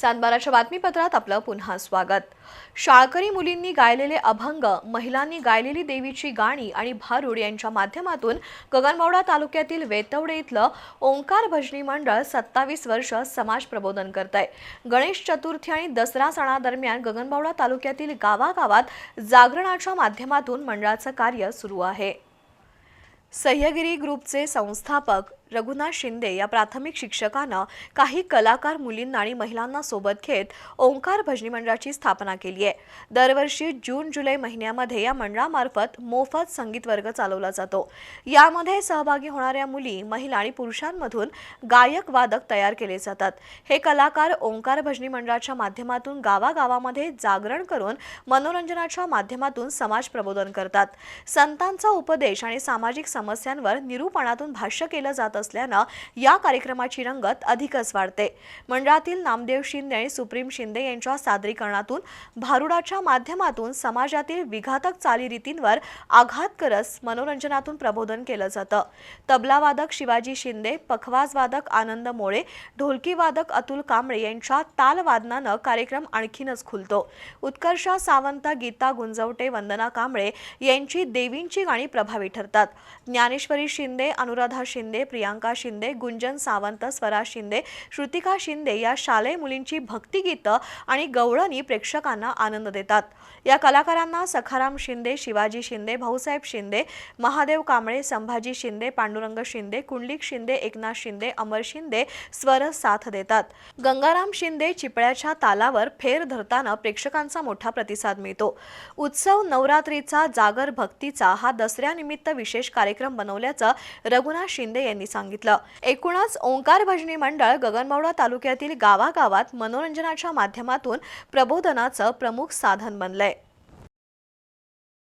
सातबाराच्या बातमीपत्रात आपलं पुन्हा स्वागत. शाळकरी मुलींनी गायलेले अभंग महिलांनी गायलेली देवीची गाणी आणि भारूड यांच्या माध्यमातून गगनबावडा तालुक्यातील वेतवडे इथलं ओंकार भजनी मंडळ सत्तावीस वर्ष समाज प्रबोधन करत आहे गणेश चतुर्थी आणि दसरा सणादरम्यान गगनबावडा तालुक्यातील गावागावात जागरणाच्या माध्यमातून मंडळाचं कार्य सुरू आहे. सह्यगिरी ग्रुपचे संस्थापक रघुनाथ शिंदे या प्राथमिक शिक्षकानं काही कलाकार मुलींना आणि महिलांना सोबत घेत ओंकार भजनी मंडळाची स्थापना केली आहे. दरवर्षी जून जुलै महिन्यामध्ये या मंडळामार्फत मोफत संगीत वर्ग चालवला जातो. यामध्ये सहभागी होणाऱ्या मुली महिला आणि पुरुषांमधून गायक वादक तयार केले जातात. हे कलाकार ओंकार भजनी मंडळाच्या माध्यमातून गावागावामध्ये जागरण करून मनोरंजनाच्या माध्यमातून समाज प्रबोधन करतात. संतांचा उपदेश आणि सामाजिक समस्यांवर निरूपणातून भाष्य केलं जात असल्यानं या कार्यक्रमाची रंगत अधिकच वाढते. मंडळातील नामदेव शिंदे आणि सुप्रीम शिंदे यांच्या सादरीकरणातून भारुडाच्या माध्यमातून समाजातील विघातक चालीरीतींवर आघात करत मनोरंजनातून प्रबोधन केलं जातं. तबलावादक शिवाजी शिंदे पखवाजवादक आनंद मोळे ढोलकीवादक अतुल कांबळे यांच्या तालवादनानं कार्यक्रम आणखीनच खुलतो. उत्कर्षा सावंत गीता गुंजवटे वंदना कांबळे यांची देवींची गाणी प्रभावी ठरतात. ज्ञानेश्वरी शिंदे अनुराधा शिंदे प्रिया प्रियांका शिंदे गुंजन सावंत स्वरा शिंदे श्रुतिका शिंदे या शालेय मुलींची भक्तिगीतं आणि गवळणी प्रेक्षकांना आनंद देतात. या कलाकारांना सखाराम शिंदे शिवाजी शिंदे भाऊसाहेब शिंदे महादेव कांबळे संभाजी शिंदे पांडुरंग शिंदे कुंडलिक शिंदे एकनाथ शिंदे अमर शिंदे स्वर साथ देतात. गंगाराम शिंदे चिपळ्याच्या तालावर फेर धरताना प्रेक्षकांचा मोठा प्रतिसाद मिळतो. उत्सव नवरात्रीचा जागर भक्तीचा हा दसऱ्यानिमित्त विशेष कार्यक्रम बनवल्याचं रघुनाथ शिंदे यांनी सांगितलं. एकूणच ओंकार भजनी मंडळ गगनबावडा तालुक्यातील गावागावात मनोरंजनाच्या माध्यमातून प्रबोधनाचं प्रमुख साधन बनलंय.